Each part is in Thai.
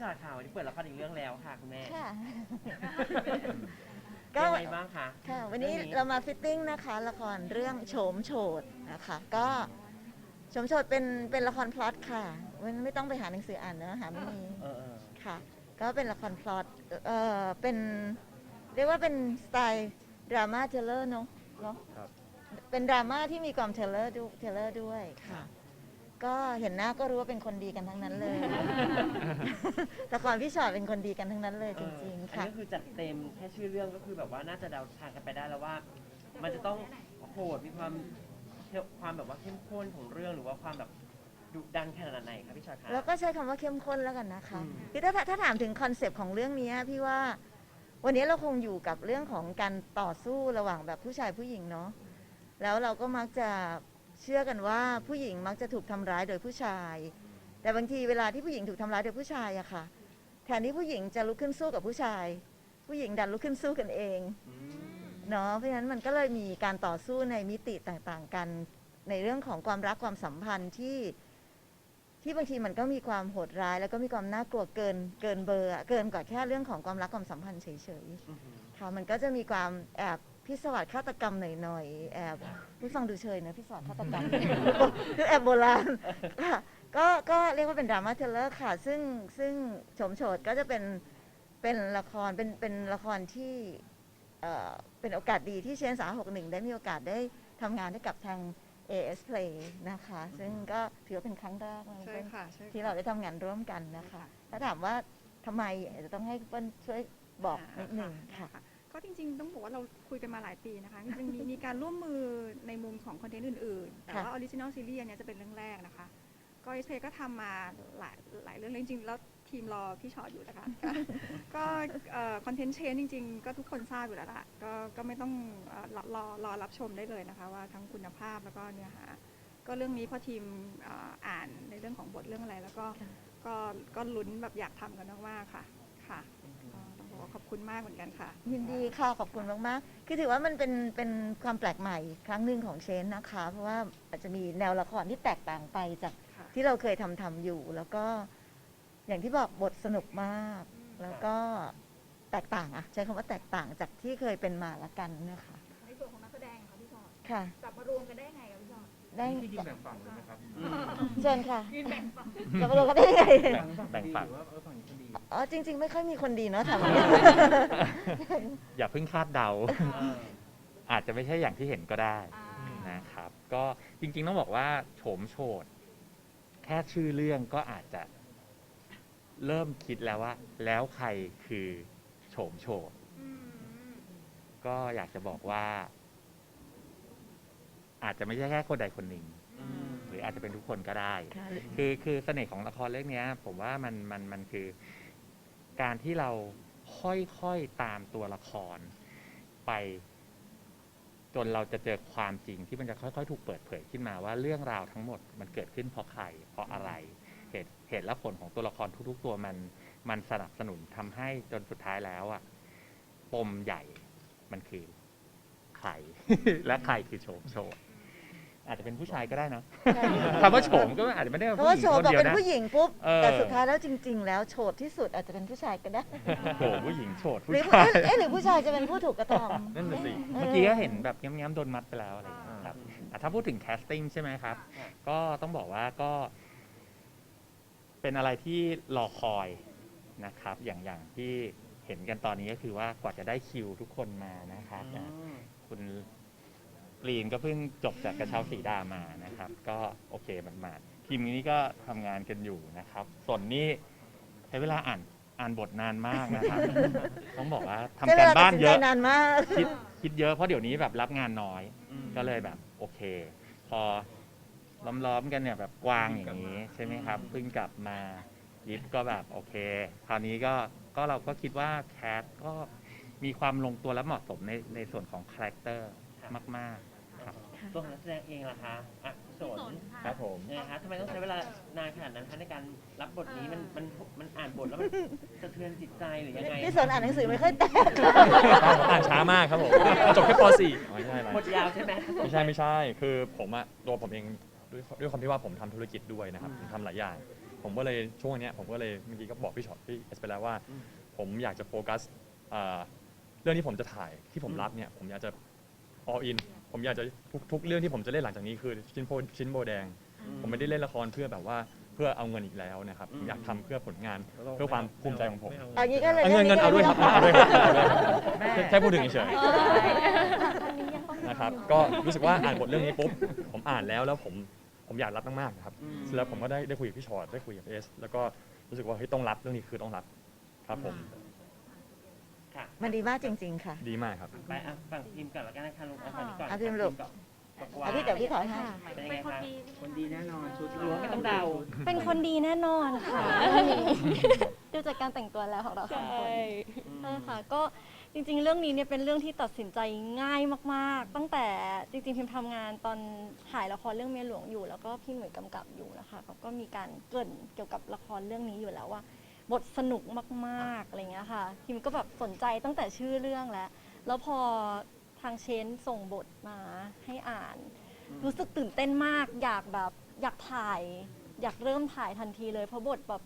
ชอตค่ะวันนี้เปิดละครอีกเรื่องแล้วค่ะคุณแม่ค่ะ ก็ยังไงบ้างคะค่ะ วันนี้รื่องเรามาฟิตติ้งนะคะ ละครเรื่องโฉมโฉดนะคะ ก็โฉมโฉดเป็นเป็นละครพล็อตค่ะมันไม่ต้องไปหาหนังสืออ่านเนื้อหาไม่มีเออเออค่ะ ก็เป็นละครพล็อตเอ่อเป็นเรียกว่าเป็นสไตล์ดราม่าเทเลอร์เนาะเนาะครับ เป็นดราม่าที่มีความเทเลอร์ดูเทเลอร์ด้วยค่ะ ก็เห็นหน้าก็รู้ว่าเป็นคนดีกันทั้งนั้นเลยละครพี่ชอตเป็นคนดีกันทั้งนั้นเลยจริงๆอันค่ะนี้ก็คือจัดเต็มแค่ชื่อเรื่องก็คือแบบว่าน่าจะเดาทางกันไปได้แล้วว่า มันจะต้องโหดมีความเข้มความแบบว่าเข้มข้นของเรื่องหรือว่าความแบบดุดันขนาดไหนครับพี่ชอตคะ แล้วก็ใช้คำว่าเข้มข้นแล้วกันนะคะอืม คือถ้าถ้าถามถึงคอนเซปต์ของเรื่องนี้พี่ว่าวันนี้เราคงอยู่กับเรื่องของการต่อสู้ระหว่างแบบผู้ชายผู้หญิงเนาะแล้วเราก็มักจะ เชื่อกันว่าผู้หญิงมักจะถูกทำร้ายโดยผู้ชาย แต่บางทีเวลาที่ผู้หญิงถูกทำร้ายโดยผู้ชายอะค่ะ แทนที่ผู้หญิงจะลุกขึ้นสู้กับผู้ชาย ผู้หญิงดันลุกขึ้นสู้กันเองอืมเนาะเพราะฉะนั้นมันก็เลยมีการต่อสู้ในมิติต่างๆกัน ในเรื่องของความรักความสัมพันธ์ที่ ที่บางทีมันก็มีความโหดร้าย แล้วก็มีความน่ากลัวเกินเกินเบอร์อะเกินกว่าแค่เรื่องของความรักความสัมพันธ์เฉยอืมๆค่ะมันก็จะมีความแอบ พิศวาสฆาตกรรมหน่อยๆแอบผู้ฟังดูเชยนะพิศวาสฆาตกรรม คือแอบโบราณค่ะก็ก็เรียกว่าเป็นดราม่าเทเลอร์ค่ะ ซึ่งซึ่งโฉมโฉดก็จะเป็นเป็นละครเป็นเป็นละครที่เอ่อเป็นโอกาสดีที่เชนสาหกหนึ่งได้มีโอกาสได้ทำงานให้กับทาง AS Play นะคะ ซึ่งก็ถือว่าเป็นครั้งแรกเลยใช่ค่ะใช่ค่ะที่เราได้ทำงานร่วมกันนะคะ ถ้าถามว่าทำไมอาจจะต้องให้เปิ้ลช่วยบอกนิดหนึ่งค่ะ ก็จริง ๆ ต้องบอกว่าเราคุยกันมาหลายปีนะคะจริงๆมีมีการร่วมมือในมุมของคอนเทนต์อื่นๆ แต่ค่ะว่าออริจินอลซีรีส์อันเนี้ยจะเป็นเรื่องแรกนะคะ ก็เอสเพก็ทำมาหลายหลายเรื่องเลยจริงๆแล้วทีมรอพี่ชอตอยู่นะคะก็คอนเทนต์เชนจริง ๆ ก็ทุกคนทราบอยู่แล้วล่ะก็ก็ไม่ต้องเอ่อรอรอรอรับชมได้เลยนะคะ ว่าทั้งคุณภาพแล้วก็เนื้อหา ก็เรื่องนี้พอทีมเอ่ออ่านในเรื่องของบทเรื่องอะไร แล้วก็ค่ะ ก็ก็ลุ้นแบบอยากทำกันมากๆค่ะค่ะก็ต้องบอกว่า ขอบคุณมากเหมือนกันค่ะ ยินดีค่ะ ขอบคุณมาก ๆ คือถือว่ามันเป็นเป็นความแปลกใหม่ครั้งหนึ่งของเชนนะคะ เพราะว่าอาจจะมีแนวละครที่แตกต่างไปจากค่ะ ที่เราเคยทำทำอยู่ แล้วก็อย่างที่บอกบทสนุกมาก แล้วก็แตกต่างอะใช้คำว่าแตกต่างจากที่เคยเป็นมาละกันนะคะในส่วนของนักแสดงค่ะพี่ชอตค่ะกลับมารวมกันได้ไงคะพี่ชอตได้ที่ยิงแบ่งฝั่งเลยไหมครับอืมเชิญค่ะยืนแบ่งฝั่งจะมาดูกันได้ยังไง แบ่งฝั่งว่าเอ อฝั่งนี้คนดีอ๋อจริง ๆ ไม่ค่อยมีคนดีเนาะถามว่าอย่าเพิ่งคาดเดาเอออาจจะไม่ใช่อย่างที่เห็นก็ได้อ่านะครับ ก็จริง ๆ ต้องบอกว่าโฉมโฉดแค่ชื่อเรื่องก็อาจจะ เริ่มคิดแล้วว่า แล้วใครคือโฉมโฉดอืมก็อยากจะบอกว่า อาจจะไม่ใช่แค่คนใดคนหนึ่งอืมหรืออาจจะเป็นทุกคนก็ได้ค่ะคือคือเสน่ห์ของละครเรื่องเนี้ย ผมว่ามันมันมันคือ การที่เราค่อยๆตามตัวละคร ไปจนเราจะเจอความจริงที่มันจะค่อยๆ ถูกเปิดเผยขึ้นมาว่าเรื่องราวทั้งหมดมันเกิดขึ้นเพราะใครเพราะอะไร เหตุเหตุและผลของตัวละครทุก ๆ ตัวมันมันสนับสนุนทำให้จนสุดท้ายแล้วอะปมใหญ่มันคือใคร และใครคือโฉมโฉด อาจจะเป็นผู้ชายก็ได้นะใช่คำว่าโฉมก็อาจจะไม่ได้เพราะว่าโฉมคนบอกเดียวเป็นนะ ผู้หญิงปุ๊บ เออ แต่สุดท้ายแล้วจริง ๆ แล้วโฉดที่สุดอาจจะเป็นผู้ชายก็ได้ โฉมผู้หญิงโฉดหผู้รือชาย เอ๊ะหรือผู้ชายจะเป็นผู้ถูกกระทำนั่นน่ะสิเออเมื่อกี้ก็เห็นแบบแง้มๆโดนมัดไปแล้วอะไรอย่างเงี้ยครับอะถ้าพูดถึงแคสติ้งใช่ไหมครับค่ะก็ต้องบอกว่าก็ เป็นอะไรที่รอคอยนะครับ อย่างอย่างที่เห็นกันตอนนี้ก็คือว่ากว่าจะได้คิวทุกคนมานะครับอืนะ มคุณกรีนก็เพิ่งจบจากกระเช้าสีดามานะครับ ก็โอเคมันมาดๆทีมนี้ก็ทำงานกันอยู่นะครับ ส่วนนี้ใช้เวลาอ่านอ่านบทนานมากนะครับ ต้องบอกว่าทำใช้เวการลาตัดบ้านสินเยใจอะนานมาก คิดคิดเยอะเพราะเดี๋ยวนี้แบบรับงานน้อยอืมก็เลยแบบโอเค พอล้อมๆกันเนี่ยแบบกวางอย่างนี้ใช่ไหมครับเพิ่งกลับมายิปก็แบบโอเค คราวนี้ก็ก็เราก็คิดว่าแคทก็มีความลงตัวและเหมาะสมในในส่วนของคาแรคเตอร์มากๆครับ ตัวของนักแสดงเองล่ะคะอะพี่สนครับผม ยังไงคะทำไมต้องใช้เวลานานขนาดนั้นคะในการรับบทนี้มันมันมันอ่านบทแล้วมันสะเทือนจิตใจหรือยังไงพี่สนอ่านหนังสือไม่ค่อยแตกอ่านช้ามากครับผมจบแค่ป .4 ไม่ใช่อะไรบทยาวใช่ไหม ไม่ใช่ไม่ใช่ คือผมอะตัวผมเองด้วยด้วยความที่ว่าผมทำธุรกิจด้วยนะครับผมทำหลายอย่าง ผมก็เลยช่วงเนี้ยผมก็เลยเมื่อกี้ก็บอกพี่ช็อตพี่เอสไปแล้วว่า อืมผมอยากจะโฟกัสอ่าเรื่องที่ผมจะถ่ายที่ผมรับเนี่ยผมอยากจะ all in ผมอยากจะทุกทุกเรื่องที่ผมจะเล่นหลังจากนี้คือชิ้นโพชิ้นโบแดง ผมไม่ได้เล่นละครเพื่อแบบว่าเพื่อเอาเงินอีกแล้วนะครับผมอยากทำเพื่อผลงานเพื่อความภูมิใจของผมเอางี้ก็เลยเอาเงินเงินเอาด้วยครับเอาด้วยครับเอาด้วยครับแม่แค่แค่พูดถึงเฉยอันนี้ยังต้องๆนะครับก็รู้สึกว่าอ่านบทเรื่องนี้ปุ๊บผมอ่านแล้วแล้วผมผมอยากรับมากๆนะครับอืมแล้วผมก็ได้ได้คุยกับพี่ชอตได้คุยกับเอส แล้วก็รู้สึกว่าเฮ้ยต้องรับเรื่องนี้คือต้องรับครับผม ค่ะมันดีมากจริง ๆ ค่ะ ดีมากครับ ไปอะฝั่งพิมพ์ก่อนแล้วกันนะคะลูกเอาฝั่งนี้ก่อนอะพิมพ์ลูก ก่อนบอกว่าเอาพี่เดี๋ยวพี่ถอยให้ เป็นยังไงคะคนดีแน่นอนชุดหรือว่าไม่ต้องเดา เป็นคนดีแน่นอนค่ะ ดูจากการแต่งตัวแล้วของเราสองคนใช่ค่ะ ก็จริง ๆ เรื่องนี้เนี่ยเป็นเรื่องที่ตัดสินใจง่ายมากๆ ตั้งแต่จริงๆพิมทำงานตอนถ่ายละครเรื่องเมียหลวงอยู่ แล้วก็พี่หนุ่ยกำกับอยู่นะคะเขาก็มีการเกริ่นเกี่ยวกับละครเรื่องนี้อยู่แล้วว่า บทสนุกมากๆอะไรเงี้ยค่ะพิมก็แบบสนใจตั้งแต่ชื่อเรื่องแล้ว แล้วพอทางเชนส่งบทมาให้อ่าน รู้สึกตื่นเต้นมาก อยากแบบอยากถ่าย อยากเริ่มถ่ายทันทีเลย เพราะบทแบบ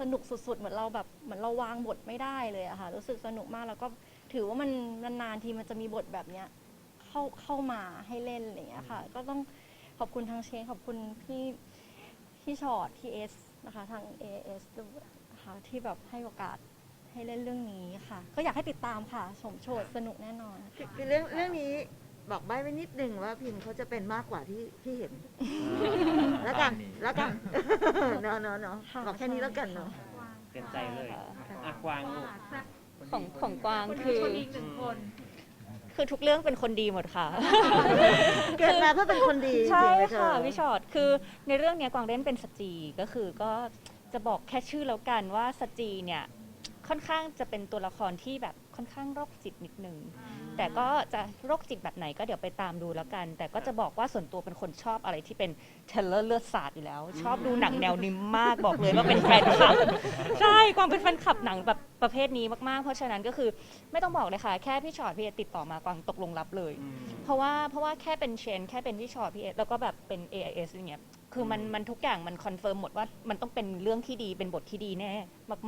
สนุกสุดๆ เหมือนเราแบบเหมือนเราวางบทไม่ได้เลยอะค่ะ รู้สึกสนุกมากแล้วก็ถือว่ามันนานๆทีมันจะมีบทแบบเนี้ยเข้าเข้ามาให้เล่นอะไรอย่างเงี้ยค่ะ ก็ต้องขอบคุณทางเชนขอบคุณพี่พี่ชอตพี่เอสนะคะ ทาง AS ด้วย คะที่แบบให้โอกาสให้เล่นเรื่องนี้ค่ะ ก็อยากให้ติดตามค่ะชมโชดสนุกแน่นอนคือเรื่องเรื่องนี้บอกใบ้ไว้นิดนึงว่าพิมพ์เขาจะเป็นมากกว่าที่ที่เห็น แล้วกันแล้วกันเนาะเนาะเนาะค่ะ บอกแค่นี้แล้วกันเนาะ เตรียมใจเลยอะกวางลูก ของของกวางคือคนอีกหนึ่งคนคือทุกเรื่องเป็นคนดีหมดค่ะ เกิดมาเพื่อเป็นคนดีจใช่ริงๆเลยเธอ ค่ะพี่ชอตคือในเรื่องเนี้ยกวางเล่นเป็นสจีก็คือก็ จะบอกแค่ชื่อแล้วกันว่าสจีเนี่ยค่อนข้างจะเป็นตัวละครที่แบบค่อนข้างโรคจิตนิดนึง แต่ก็จะโรคจิตแบบไหนก็เดี๋ยวไปตามดูแล้วกัน แต่ก็จะบอกว่าส่วนตัวเป็นคนชอบอะไรที่เป็นเทเลอร์เลือดสาดอยู่แล้ว ชอบดูหนังแนวนี้มากบอกเลยว่าเป็นแฟนคลับ ใช่ความเป็นแฟนคลับหนังแบบประเภทนี้มากๆ เพราะฉะนั้นก็คือไม่ต้องบอกเลยค่ะ แค่พี่ชอตพี่เอติดต่อมากวางตกลงรับเลยอืมเพราะว่าเพราะว่าแค่เป็นเชน แค่เป็นพี่ชอตพี่เอแล้วก็แบบเป็น AIS อย่างเงี้ย คือมันมันทุกอย่างมันคอนเฟิร์มหมดว่ามันต้องเป็นเรื่องที่ดีเป็นบทที่ดีแน่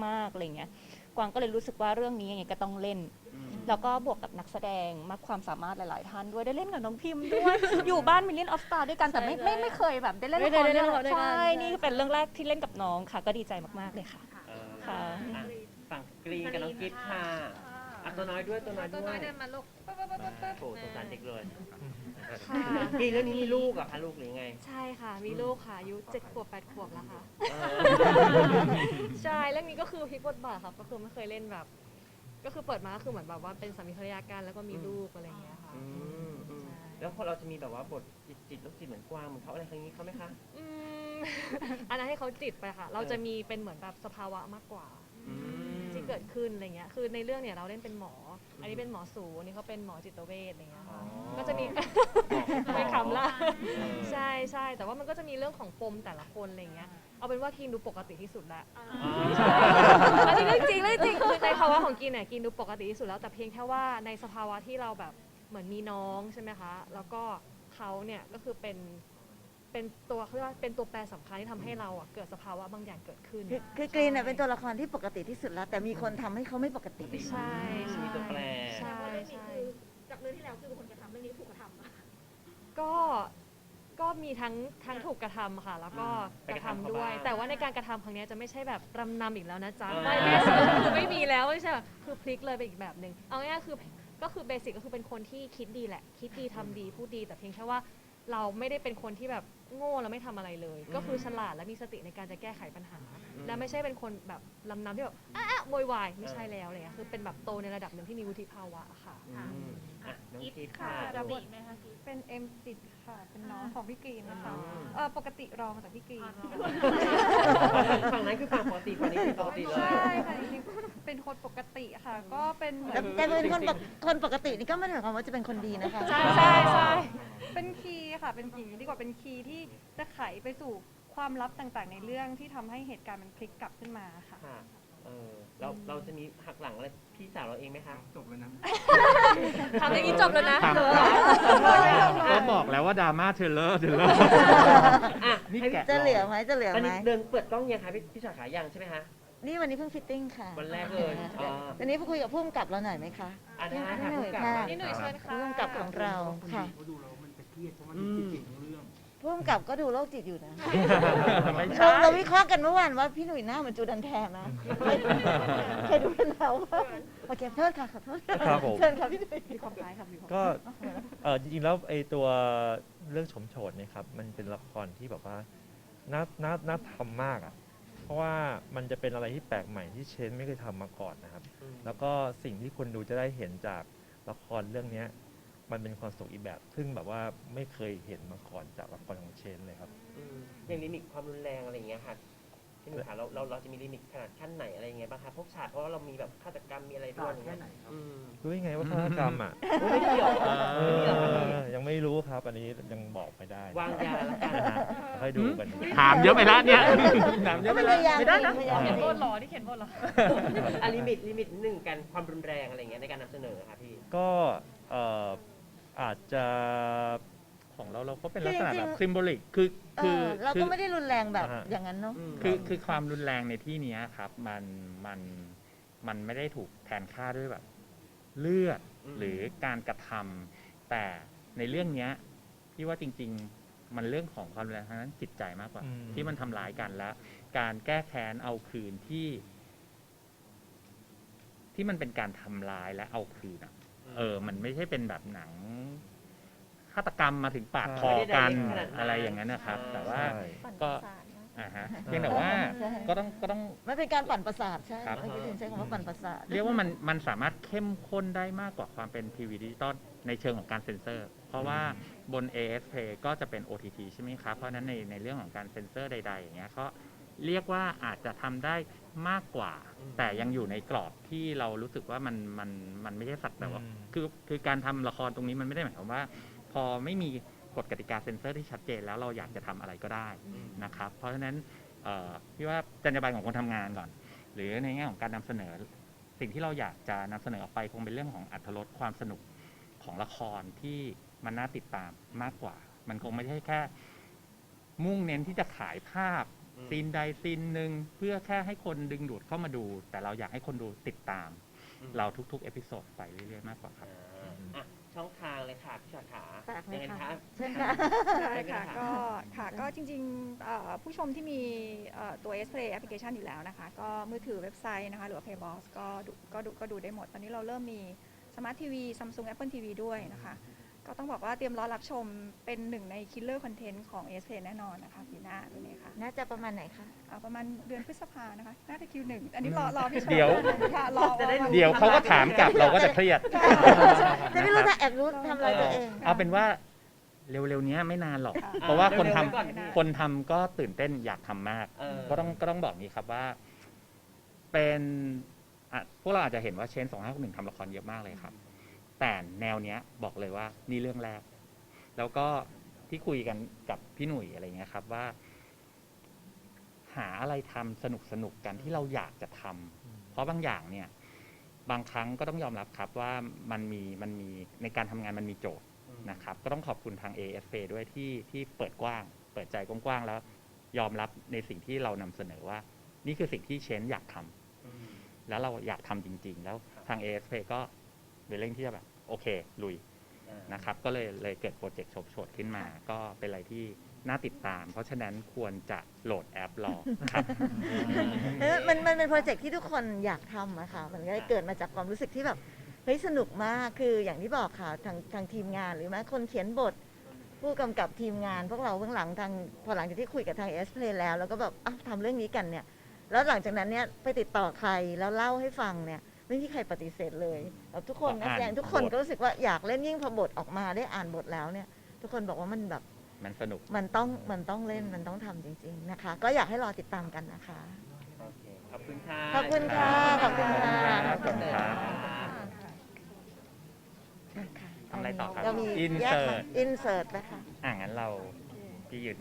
มากๆอะไรเงี้ยกวางก็เลยรู้สึกว่าเรื่องนี้ยังไงก็ต้องเล่นอืมแล้วก็บวกกับนักแสดงมากความสามารถหลาย ๆ ท่านด้วยได้เล่นกับน้องพิมพ์ด้วย อยู่บ้านมิลเลียนออฟสตาร์ด้วยกันแต่ไม่ไม่ไม่เคยแบบได้เล่นละครไม่ได้เล่นละครด้วยกัน ใช่นี่คือเป็นเรื่องแรกที่เล่นกับน้องค่ะ ก็ดีใจมากๆเลยค่ะ เออค่ะ อะฝั่งกรีนกับน้องกิ๊ฟค่ะ อะตัวน้อยด้วยตัวน้อยตัวด้วน้อยยเดินมาลูกปึ๊บปึ๊บปึ๊บปึ๊บโอ้สงสารเด็กเลยค่ะกรีนเรื่องนี้มีลูกเหรอะคะลูกหรือไง ใช่ค่ะ มีลูกค่ะอายุเจ็ดขวบแปดขวบแล้วค่ะ เออ ใช่เรื่องนี้ก็คือพลิกบทบาทครับก็คือไม่เคยเล่นแบบ ก็คือเปิดมาก็คือเหมือนแบบว่าเป็นสามีภรรยากันแล้วก็มีลูกอะไรอย่างเงี้ยค่ะ อืมอืมใช่แล้วพอเราจะมีแบบว่าบทจิตจิตลูกจิตเหมือนกวางเหมือนเขาอะไรครั้งนี้เขาไหมคะ อืม อันนั้นให้เขาจิตไปค่ะ เราจะมีเป็นเหมือนแบบสภาวะมากกว่า อืม ที่เกิดขึ้นอะไรเงี้ยคือในเรื่องเนี่ยเราเล่นเป็นหมอ อันนี้เป็นหมอสูอันนี้เขาเป็นหมอจิตเวชอะไรเงี้ยค่ะก็จะมีไม่ขำละใช่ใช่แต่ว่ามันก็จะมีเรื่องของปมแต่ละคนอะไรเงี้ยเอาเป็นว่ากินดูปกติที่สุดละอันนี้เรื่องจริงเรื่องจริงคือในภาวะของกินเนี่ยกินดูปกติที่สุดแล้วแต่เพียงแค่ว่าในสภาวะที่เราแบบเหมือนมีน้องใช่ไหมคะ แล้วก็เขาเนี่ยก็คือเป็น เป็นตัวเขาเรียกว่าเป็นตัวแปรสำคัญที่ทำให้เราอะเกิดสภาวะบางอย่างเกิดขึ้น คือคือกรีนเน่ยเป็นตัวละครที่ปกติที่สุดแล้วแต่มีคนทำให้เขาไม่ปกติ ใช่ใช่มีตัวแปร ใช่เรื่องนี้ใช่คือจากเรื่องที่แล้วคือเป็นคนกระทำเรื่องนี้ถูกกระทำอะก็ก็มีทั้งทั้งถูกกระทำค่ะ แล้วก็ไปกกระระทำทำเขาด้วยบ้างแต่ว่าในการกระทำครั้งเนี้ยจะไม่ใช่แบบรำนำอีกแล้วนะจ๊ะอ่า ไม่ไม่คือไม่มีแล้วไม่ใช่แบบคือพลิกเลยไปอีกแบบหนึ่งเอาง่ายๆคือก็คือเบสิกก็คือเป็นคนที่คิดดีแหละ คิดดีทำดีพูดดีแต่เพียงแค่ว่า เราไม่ได้เป็นคนที่แบบโง่แล้วไม่ทำอะไรเลย ก็คือฉลาดและมีสติในการจะแก้ไขปัญหา และไม่ใช่เป็นคนแบบลำนำที่แบบอะอะโวยวายไม่ใช่แล้วอะไรเลยคือเป็นแบบโตในระดับหนึ่งที่มีวุฒิภาวะค่ะอืมอะน้องกิ๊ฟค่ะค่ะ รับบติทไหมคะกิ๊ฟ เป็นเอ็มจิตค่ะ เป็นน้องของพี่กรีนนะคะอืม เออปกติรองจากพี่กรีน ฝั่งนั้นคือฝั่งปกติฝั่งนี้คือปกติเลย ใช่ค่ะจริงๆเป็นคนปกติค่ะ ก็เป็นเหมือแต่น แต่เป็นคนปกคนปกตินี่ก็ไม่ได้หมายความว่าจะเป็นคนดีนะคะ ใช่ใช่ใช่เป็น คีย์ค่ะ เป็นอย่างนี้ดีกว่าเป็นคีย์ที่จะไขไปสู่ความลับต่างๆ ในเรื่องที่ทำให้เหตุการณ์มันพลิกกลับขึ้นมาค่ะ ค่ะเออเราเราจะมีหักหลังอะไรพี่สาวเราเองไหมคะจบแล้วนะทำอย่างนี้จบแล้วนะ ถาม ก็บอกแล้วว่าดราม่าเทเลอร์เทเลอร์ อะนี่ให้แกะ จะเหลือไหมจะเหลือตอนไหมนี้เดินเปิดกล้องยังคะพี่พี่ชอตขายังใช่ไหมคะ นี่วันนี้เพิ่งฟิตติ้งค่ะวันแรกเลยอ๋อตอนนี้พูดคุยกับผู้กำกับเราหน่อยไหมคะ อะได้พี่ค่ะหนุ่ยผู้กำกับค่ะ นี่หนุ่ยเชิญค่ะ ผู้กำกับของเราค่ะ เขาดูแล้วมันจะ เครียดเพราะมันอืมจิตๆทั้งเรื่องผู้กำกับก็ดูโรคจิตอยู่นะ ไม่เราใช่เราวิเคราะห์กันเมื่อวานว่าพี่หนุ่ยหน้าเหมือนจูดันแทนนะเคยดูกันแล้วว่าโอเคโทษค่ะขอโทษครับผม เชิญค่ะพี่หนุ่ยก็เออจริงๆแล้วไอตัวเรื่องโฉมโฉดเนี่ยครับมันเป็นละครที่แบบว่าน่าน่าน่าทำมากอะเพราะว่ามันจะเป็นอะไรที่แปลกใหม่ที่เชนไม่เคยทำมาก่อนนะครับอืมแล้วก็สิ่งที่คนดูจะได้เห็นจากละครเรื่องเนี้ย มันเป็นความสุขอีกแบบ ซึ่งแบบว่าไม่เคยเห็นมาก่อนจากละครของเชนเลยครับ อืมอย่างลิมิตความรุนแรงอะไรอย่างเงี้ยค่ะพี่หนุ่ยคะเราเราเราจะมีลิมิตขนาดขั้นไหนอะไรยังไงบ้างคะพวกฉากเพราะว่าเรามีแบบฆาตกรรมมีอะไรด้วยอย่างเงี้ยอืมรู้ยังไงว่าฆาตกรรมอะโอ้ยไม่มีหรอกไม่มีหรอกครับพี่เออยังไม่รู้ครับ อันนี้ยังบอกไม่ได้วางยาแล้วกัน นะฮะค่อยดูกัน ถามเยอะไปแล้วเนี่ย ถามเยอะไปพแล้วยายามไม่ได้นะ พยายาม เขียนบทเหรอที่เขียนบทเหรออะลิมิตลิมิตหนึ่งกันความรุนแรงอะไรอย่างเงี้ยในการนำเสนอค่ะพี่ ก็เอ่อ อาจจะของเราเราก็เป็นลักษณะแบบซิมโบลิกคือเอคืออเราคื ก็อไม่ได้รุนแรงแบบอ่าฮะ อย่างนั้นเนาะ มคือคือความรุนแรงในที่เนี้ยครับ มันมันมันไม่ได้ถูกแทนค่าด้วยแบบ เลือดอืมหรือการกระทำแต่ในเรื่องเนี้ยพี่ว่าจริง ๆ มันเรื่องของความรุนแรงทางนั้นจิตใจมากกว่า อืม ที่มันทำร้ายกันแล้วการแก้แค้นเอาคืนที่ ที่มันเป็นการทำร้ายและเอาคืนอะ เออ มันไม่ใช่เป็นแบบหนังฆาตกรรมมาถึงปาดคอกันไม่ได้ direct ขนาดนั้นอะไรอย่างนั้นนะครับ แต่ว่า ใช่ ปั่นก็ประสาทนะ อ่าฮะเพียงแต่ว่าใช่ ก็ต้องก็ต้อง มันเป็นการปั่นประสาทใช่ครับ เมื่อกี้ถึงใช้คำว่าปั่นประสาทเรียกว่ามันมันสามารถเข้มข้นได้มากกว่าความเป็นทีวีดิจิตอลในเชิงของการเซ็นเซอร์ เพราะว่าบน AS Play ก็จะเป็น OTT ใช่ไหมครับ เพราะฉะนั้นในในเรื่องของการเซ็นเซอร์ใดๆอย่างเงี้ยก็ เรียกว่าอาจจะทำได้มากกว่า อืม แต่ยังอยู่ในกรอบที่เรารู้สึกว่ามันมันมันไม่ใช่สักแต่ว่า อืม คือคือการทำละครตรงนี้มันไม่ได้หมายความว่า พอไม่มีกฎกติกาเซ็นเซอร์ที่ชัดเจนแล้วเราอยากจะทำอะไรก็ได้นะครับ เพราะฉะนั้นเอ่อพี่ว่าจรรยาบรรณของคนทำงานก่อน หรือในแง่ของการนำเสนอ สิ่งที่เราอยากจะนำเสนอออกไปคงเป็นเรื่องของอัตรสความสนุกของละครที่มันน่าติดตามมากกว่า มันคงไม่ใช่แค่ มุ่งเน้นที่จะขายภาพ อืม ซีนใดซีนหนึ่งเพื่อแค่ให้คนดึงดูดเข้ามาดู แต่เราอยากให้คนดูติดตามเราทุกๆ เอพิโซดไปเรื่อยๆมากกว่าครับ อ่าอะช่องทางเลยค่ะพี่ชอตขาฝากไหมยังไงคะคะ เช่นค่ะ ได้ค่ะ ก็ค่ะก็จริงๆเอ่อผู้ชมที่มีเอ่อตัว S Play แอปพลิเคชันอยู่แล้วนะคะ ก็มือถือเว็บไซต์นะคะหรือว่า Paybox ก็ดูก็ดูก็ดูได้หมด ตอนนี้เราเริ่มมี Smart TV Samsung Apple TV ด้วยนะคะ ก็ต้องบอกว่าเตรียมรอรับชมเป็นหนึ่งในคิลเลอร์คอนเทนต์ของ S Play แน่นอนนะคะปีหน้าเป็นไงคะน่าจะประมาณไหนคะอ่าประมาณเดือนพฤษภานะคะ น่าจะคิวหนึ่งอันนี้รอรอพี่ชมเดี๋ยว ค่ะรอจะได้รู้ เดี๋ยวเขาก็ถามกลับเราก็จะเครียด จะไม่รู้ถ้าแอบรู้ทำอะไรตัวเองเอาเป็นว่าเร็วๆเนี้ยไม่นานหรอก ค่ะเพราะว่าคนทำเร็วๆไว้ก่อนพี่คนทำก็ตื่นเต้นอยากทำมาก เออ ก็ต้องก็ต้องบอกนี้ครับว่า เป็นอะพวกเราอาจจะเห็นว่าเชนสองห้าหนึ่งทำละครเยอะมากเลยครับ แต่แนวเนี้ยบอกเลยว่านี่เรื่องแรก แล้วก็ที่คุยกันกับพี่หนุ่ยอะไรเงี้ยครับว่า หาอะไรทำสนุกสนุกๆกันที่เราอยากจะทำเพราะบางอย่างเนี่ย บางครั้งก็ต้องยอมรับครับว่ามันมีมันมีในการทำงานมันมีโจทย์นะครับ ก็ต้องขอบคุณทาง AFA ด้วยที่ที่เปิดกว้าง เปิดใจกว้างๆแล้ว ยอมรับในสิ่งที่เรานำเสนอว่า นี่คือสิ่งที่เชนอยากทำอืมแล้วเราอยากทำจริง ๆ แล้วทาง AFA ก็ เป็นเรื่องที่จะแบบโอเคลุยอ่านะครับก็เลยเลยเกิดโปรเจกต์โฉบโฉดขึ้นมา ก็เป็นอะไรที่น่าติดตาม เพราะฉะนั้นควรจะโหลดแอปรอครับเออมันมันเป็นโปรเจกต์ที่ทุกคนอยากทำอะค่ะมันก็เกิดมาจากความรู้สึกที่แบบเฮ้ยสนุกมากคืออย่างที่บอกค่ะทางทางทีมงานหรือแม้คนเขียนบท ผู้กำกับทีมงาน พวกเราเบื้องหลังทางพอหลังจากที่คุยกับทางเอสเพลแล้ว แล้วก็แบบอ้าวทำเรื่องนี้กันเนี่ย แล้วหลังจากนั้นเนี่ยไปติดต่อใครแล้วเล่าให้ฟังเนี่ย ไม่มีใครปฏิเสธเลยแล้วทุกคนนักแสดงทุกคนก็รู้สึกว่าอยากเล่นยิ่งพอบทออกมาได้อ่านบทแล้วเนี่ย ทุกคนบอกว่ามันแบบมันสนุกมันต้องมันต้องเล่นมันต้องทำจริง ๆนะคะ ก็อยากให้รอติดตามกันนะคะโอเคขอบคุณค่ะขอบคุณค่ะขอบคุณค่ะขอบคุณครับค่ะทำอะไรต่อครับเรามีแยกมา Insert อินเสิร์ตนะคะอ่างั้นเราพี่ยืน